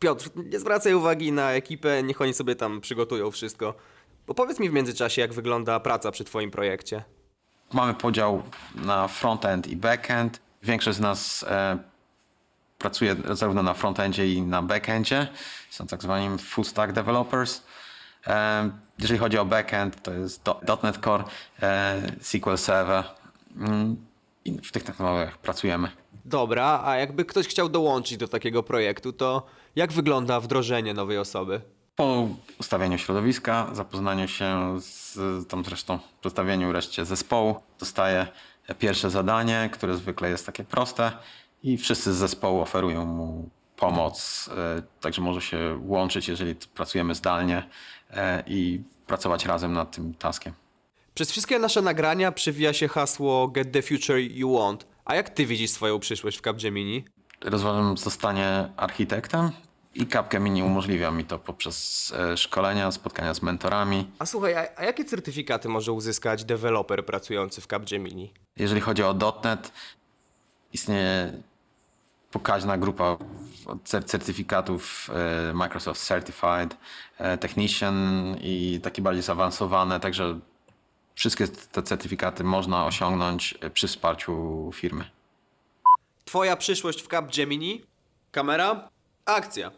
Piotr, nie zwracaj uwagi na ekipę, niech oni sobie tam przygotują wszystko. Opowiedz mi w międzyczasie, jak wygląda praca przy twoim projekcie. Mamy podział na frontend i backend. Większość z nas e, pracuje zarówno na frontendzie i na backendzie. Są tak zwani full stack developers. E, jeżeli chodzi o backend, to jest do, .NET Core, e, SQL Server. Mm, I w tych technologiach pracujemy. Dobra, a jakby ktoś chciał dołączyć do takiego projektu, to jak wygląda wdrożenie nowej osoby? Po ustawieniu środowiska, zapoznaniu się z tam zresztą przedstawieniu reszcie zespołu, dostaje pierwsze zadanie, które zwykle jest takie proste i wszyscy z zespołu oferują mu pomoc, e, także może się łączyć, jeżeli pracujemy zdalnie e, i pracować razem nad tym taskiem. Przez wszystkie nasze nagrania przywija się hasło Get the future you want. A jak ty widzisz swoją przyszłość w Capgemini? Rozważam zostanie architektem i Capgemini umożliwia mi to poprzez e, szkolenia, spotkania z mentorami, A słuchaj, a, a jakie certyfikaty może uzyskać deweloper pracujący w Capgemini? Jeżeli chodzi o .NET, istnieje pokaźna grupa cer- certyfikatów e, Microsoft Certified, e, Technician i takie bardziej zaawansowane, także wszystkie te certyfikaty można osiągnąć e, przy wsparciu firmy. Twoja przyszłość w Capgemini? Kamera? Akcja.